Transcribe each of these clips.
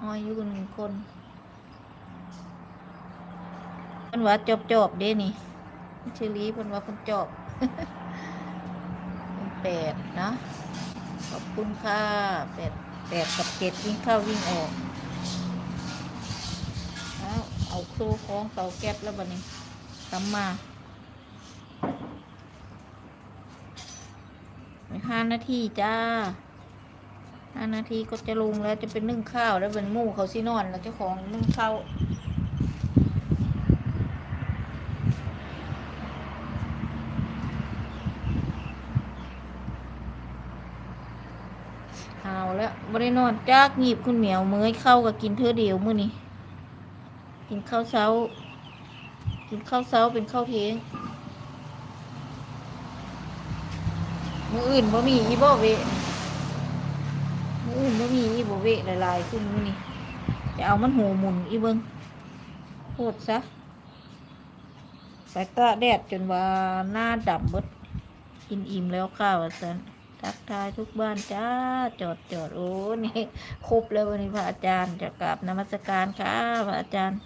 อ้อยอยู่หนึ่งคนเพิ่นว่าจบจบเด้นี่ชื่อลีเพิ่นว่าเพิ่นจบเป็นแปดเนาะขอบคุณค่ะแปดแปดกับเจ็ดวิ่งเข้าวิ่งออกเอาเอาครูของเตาแก๊สแล้วบัดนี้ทำมาห้านาทีจ้า ห้านาทีก็จะลงแล้วจะเป็นนึ่งข้าวแล้วเป็นหมูเขาสินอนแล้วเจ้าของนึ่งข้าวเอาแล้วบริโนอนจากหยิบคุณเหมียวเมยเข้ากับกินเธอเดียวมื้อนี้กินข้าวเช้า กินข้าวเช้าเป็นข้าวเที่ยงมื้ออื่นบ่มีอีบ่เว มื้ออื่นบ่มีอีบ่เวะหลายๆขึ้นมื้อนี้จะเอามันหูหมุนอีเบิงโคตรซะสายตาแดดจนว่าหน้าดำเบิดกินอิ่มแล้วข้าวว่าซั่นทักทายทุกบ้านจ้าจอดจอดโอ้นี่ครบแล้ววันนี้พระอาจารย์จะกราบนมัสการค่ะพระอาจารย์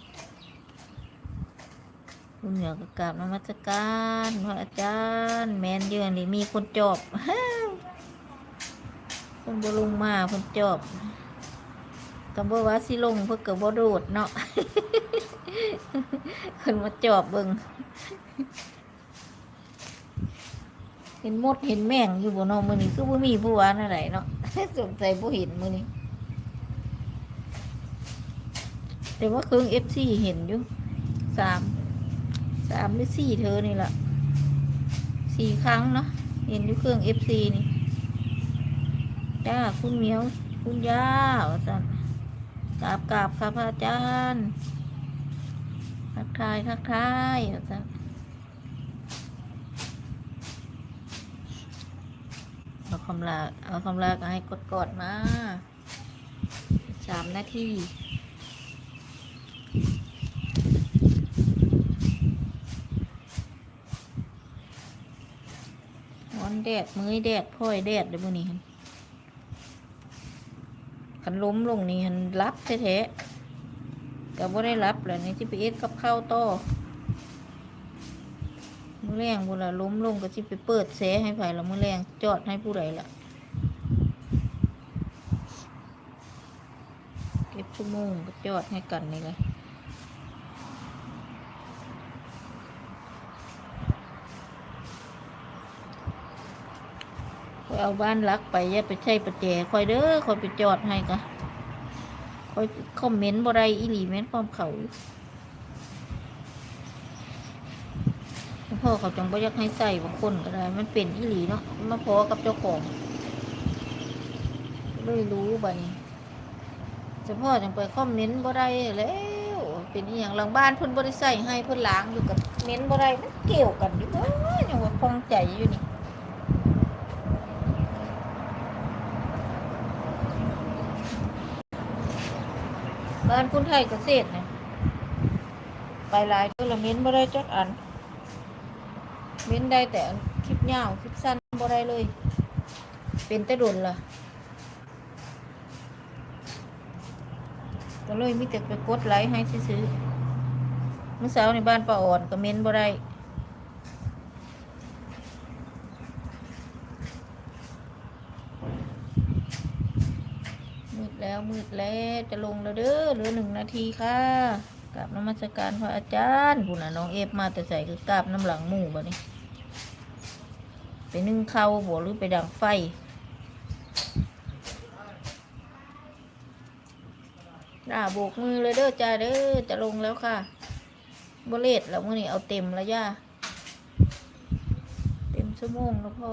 คุณเหนือก็กราบนมัสการพระอาจารย์ แมนเยือนนี่มีคนจอ คนบ่ลงมาคนจอบก็บ่ว่าสิลงเพิ่นก็บ่โดดเนาะเพิ่นมาจอบเบิ่งเห็นมดเห็นแมงอยู่บ่เนาะมื้อนี้คือบ่มีผู้ว่าอะไรเนาะสงสัยบ่เห็นมื้อนี้แต่ว่าเครื่อง FC เห็นอยู่สามสามหรือสี่เธอนี่แหละสี่ครั้งเนาะเห็นอยู่เครื่อง FC นี่ จ้าคุณเหมียว คุณย่าสันกราบกราบค่ะพระอาจารย์ทักทายทักทายสันเอาคำลาเอาคำลาให้กดกดมาสามนาทีวันแดดมือแดดพ่อยแดดเดี๋ยวนี้ ขันล้มลงนี่หันรับแท้ๆก็บ่ได้รับแหละนี่ที่ไปเอ็ดกับข้าวโต้มือแรงบุละล้มลงก็ที่ไปเปิดแสให้ไผละมือแรงจอดให้ผู้ใดล่ะเก็บชั่วโมงก็จอดให้กันนี่เลยคอย เอาบ้านรักไปอย่าไปใช้ประแจคอยเด้อคอยไปจอดให้กะคอยคอมเมนต์บ่ได้อีหลีเมนต์ความเขาพ่อเขาจังบ่อยากให้ใส่บางคนก็ได้ มันเป็นอีหลีเนาะมาพอกับเจ้าของเลยรู้บ่นี้เฉพาะจังไปคอมเมนต์บ่ได้แล้วเป็นอีหยังหลังบ้านเพิ่นบ่ได้ใส่ให้เพิ่นล้างอยู่กับเมนต์บ่ได้มันเกี่ยวกันอยู่เด้อยังว่าคล่องใจอยู่นี่ บ้านคุณไทยเกษตรเนี่ยไปหลายตัวละเม้นบ่ได้จักอัน เม้นได้แต่อันคลิปยาวคลิปสั้นบ่ได้เลย เป็นแต่ดนล่ะก็เลยมิแต่ไปกดไลค์ให้ซื้อเมื่อเช้าในบ้านป้าอ่อนก็เม้นบ่ได้ มืดแล้วมืดแล้วจะลงแล้วเด้อเหลือหนึ่งนาทีค่ะกราบน้ำมัสการพระอาจารย์ผู้น่ะน้องเอฟมาแต่ใส่คือกราบน้ำหลังหมู่บ่นี่ไปนึ่งข้าวบ่หรือไปดังไฟด่าโบกมือเลยเด้อจ้าเด้อจะลงแล้วค่ะบเลดแล้วมื้อนี้เอาเต็มแล้วย่าเต็มชั่วโมงแล้วพ่อ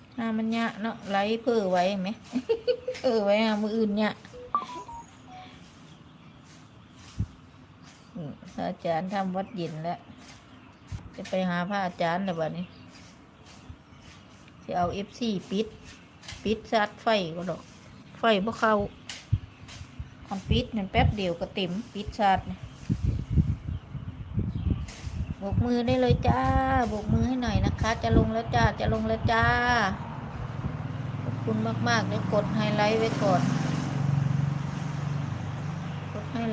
ห น้ามันยะเนาะไล่เพื่อไว้ไหมเพื่อไว้หามืออื่นเนี่ยอืมพระอาจารย์ทำวัดเย็นแล้ว จะไปหาพระอาจารย์แล้วบัดนี้จะเอาเอฟซีปิด ปิดซัดไฟก็ดอก ไฟพวกเขาคอนปิดนั่นแป๊บเดียวก็เต็มปิดซัดเนี่ย บกมือได้เลยจ้าโบกมือให้หน่อยนะคะ จะลงแล้วจ้า จะลงแล้วจ้า ขอบคคุณมากๆเดี๋ยวกดไฮไลท์ไว้ก่อน กดไฮไลท์